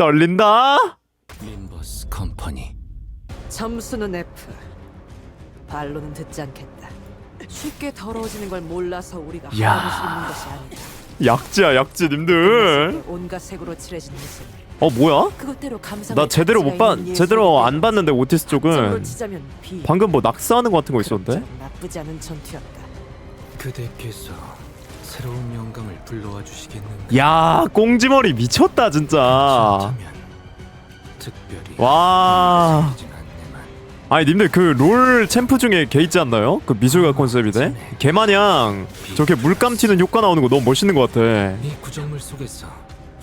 떨린다. 림버스 컴퍼니 점수는 F. 발로는 듣지 않겠다. 쉽게 더러워지는 걸 몰라서 우리가 야. 입는 것이 아니다. 약지야 약지 님들. 온갖 색으로 칠해진 모습. 어 뭐야? 그것대로 감상. 나 제대로 못 봤, 제대로 안 봤는데 오티스 쪽은 치자면. 방금 뭐 낙서하는 거 같은 거 있었는데? 나쁘지 않은 전투였다. 그대께서 새로운 영감을 불러와 주시겠는가 야 꽁지머리 미쳤다 진짜. 특별히 와. 아니 님들 그 롤 챔프 중에 걔 있지 않나요? 그 미술가 컨셉이네. 걔 마냥 저렇게 물감 튀는 효과 나오는 거 너무 멋있는 것 같아. 이 구정물 속에서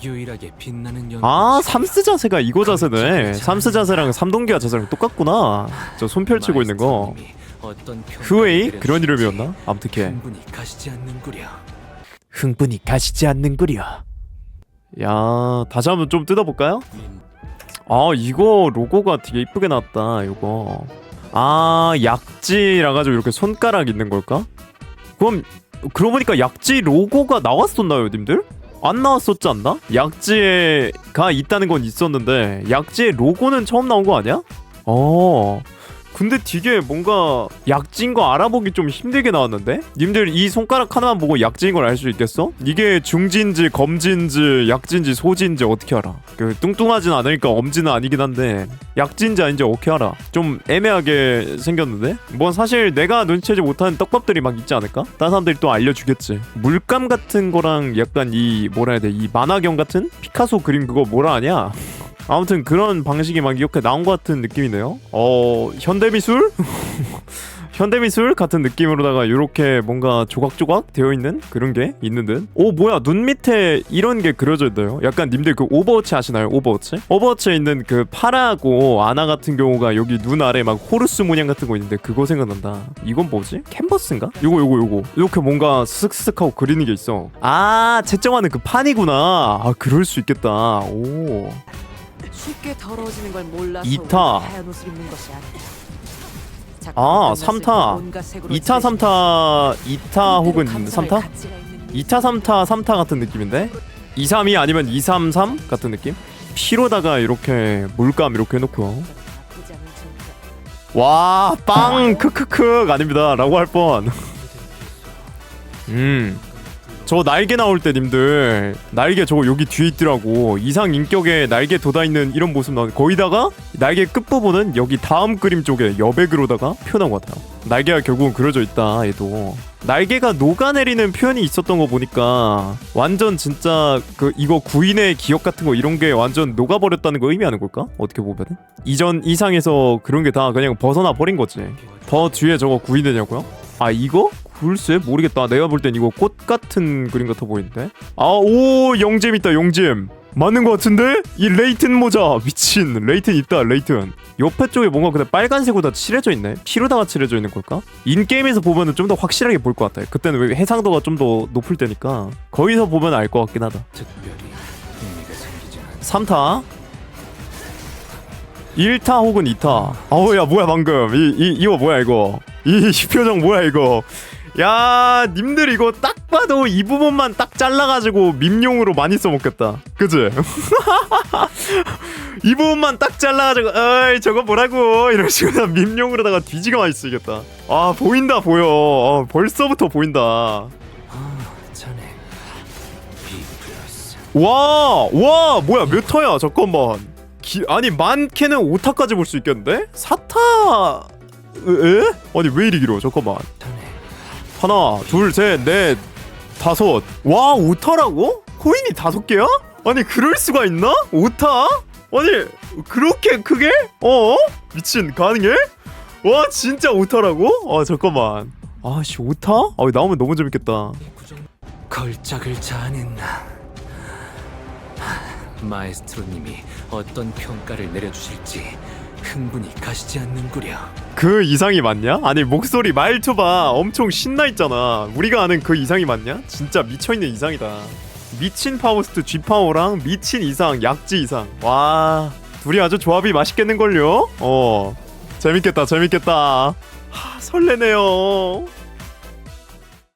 유일하게 빛나는 연 아 삼스 자세가 이거 자세네. 삼스 자세랑 삼동기화 자세랑 똑같구나. 저 손 펼치고 있는 거. 흐웨이 그런 이름이었나? 아무튼 걔. 충분히 가시지 않는구려 흥분이 가시지 않는구려. 야 다시 한번 좀 뜯어볼까요? 림- 아 이거 로고가 되게 이쁘게 나왔다 이거 아 약지라 가지고 이렇게 손가락 있는 걸까? 그럼 그러고 보니까 약지 로고가 나왔었나요 님들? 안 나왔었지 않나? 약지가 있다는 건 있었는데 약지의 로고는 처음 나온 거 아니야? 어 근데 되게 뭔가 약지인 거 알아보기 좀 힘들게 나왔는데? 님들 이 손가락 하나만 보고 약지인 걸 알 수 있겠어? 이게 중진지 검진지 약진지 소진지 어떻게 알아? 그 뚱뚱하진 않으니까 엄지는 아니긴 한데 약진지 아닌지 어떻게 알아? 좀 애매하게 생겼는데? 뭐 사실 내가 눈치채지 못하는 떡밥들이 막 있지 않을까? 다른 사람들이 또 알려주겠지 물감 같은 거랑 약간 이 뭐라 해야 돼? 이 만화경 같은? 피카소 그림 그거 뭐라 하냐? 아무튼 그런 방식이 막 이렇게 나온 것 같은 느낌이네요. 어 현대미술? 현대미술 같은 느낌으로다가 이렇게 뭔가 조각조각 되어 있는 그런 게 있는 듯. 오 뭐야 눈 밑에 이런 게 그려져 있네요. 약간 님들 그 오버워치 아시나요? 오버워치? 오버워치에 있는 그 파라고 아나 같은 경우가 여기 눈 아래 막 호르스 모양 같은 거 있는데 그거 생각난다. 이건 뭐지? 캔버스인가? 요거 요거 요거 이렇게 뭔가 스슥스슥 하고 그리는 게 있어. 아 채점하는 그 판이구나. 아 그럴 수 있겠다. 오. 쉽게 더러워지는 걸 몰라서 이타. 하얀 옷을 입는 것이 아니다. 아, 작품을 삼타. 끝났을 때 온갖 색으로 2타 칠해진 3타 2타 혹은 감상할 3타? 가치가 있는 2타 3타 3타 같은 느낌인데 2, 3이 아니면 2, 3, 3 같은 느낌? 피로다가 이렇게 물감 이렇게 해놓고 나쁘지 않은 전투. 와빵 크크크 아닙니다 라고 할 뻔 음. 저 날개 나올 때 님들 날개 저거 여기 뒤에 있더라고 이상 인격에 날개 돋아있는 이런 모습 나오는 거기다가 날개 끝부분은 여기 다음 그림 쪽에 여백으로다가 표현한 것 같아요 날개가 결국은 그려져 있다 얘도 날개가 녹아내리는 표현이 있었던 거 보니까 완전 진짜 그 이거 구인의 기억 같은 거 이런 게 완전 녹아버렸다는 거 의미하는 걸까? 어떻게 보면은 이전 이상에서 그런 게 다 그냥 벗어나 버린 거지 더 뒤에 저거 구인되냐고요? 아 이거? 글쎄 모르겠다. 내가 볼 땐 이거 꽃 같은 그림 같아 보이는데? 아오 영잼 있다 영잼 맞는 거 같은데? 이 레이튼 모자. 미친. 레이튼 있다 레이튼. 옆에 쪽에 뭔가 근데 빨간색으로 다 칠해져 있네. 피로다가 칠해져 있는 걸까? 인게임에서 보면은 좀 더 확실하게 볼 것 같아. 그때는 왜 해상도가 좀 더 높을 때니까. 거기서 보면 알 것 같긴 하다. 특별히 흥미가 생기진 않 3타. 1타 혹은 2타. 아우 야 뭐야 방금. 이, 이 이거 뭐야 이거? 이 표정 뭐야 이거 야 님들 이거 딱 봐도 이 부분만 딱 잘라가지고 밈용으로 많이 써먹겠다 그지? 이 부분만 딱 잘라가지고 어이 저거 뭐라고 이런 식으로 밈용으로다가 뒤지가 많이 쓰겠다 아 보인다 보여 어, 벌써부터 보인다 아 와, 와, 뭐야, 몇 타야? 잠깐만. 기, 아니, 많게는 5타까지 볼 수 있겠는데? 4타, 에? 아니, 왜 이리 길어? 잠깐만. 하나, 둘, 셋, 넷, 다섯. 와, 5타라고? 코인이 다섯 개야? 아니, 그럴 수가 있나? 5타? 아니, 그렇게 크게? 어? 미친, 가능해? 와, 진짜 5타라고? 아, 잠깐만. 아씨, 5타? 아, 나오면 너무 재밌겠다. 걸작을 하, 마에스트로님이 어떤 평가를 내려주실지 흥분이 가시지 않는구려. 그 이상이 맞냐? 아니 목소리 말투 봐. 엄청 신나 있잖아. 우리가 아는 그 이상이 맞냐? 진짜 미쳐있는 이상이다. 미친 파워스트 G파워랑 미친 이상 약지 이상. 와 둘이 아주 조합이 맛있겠는걸요? 어 재밌겠다 재밌겠다. 하 설레네요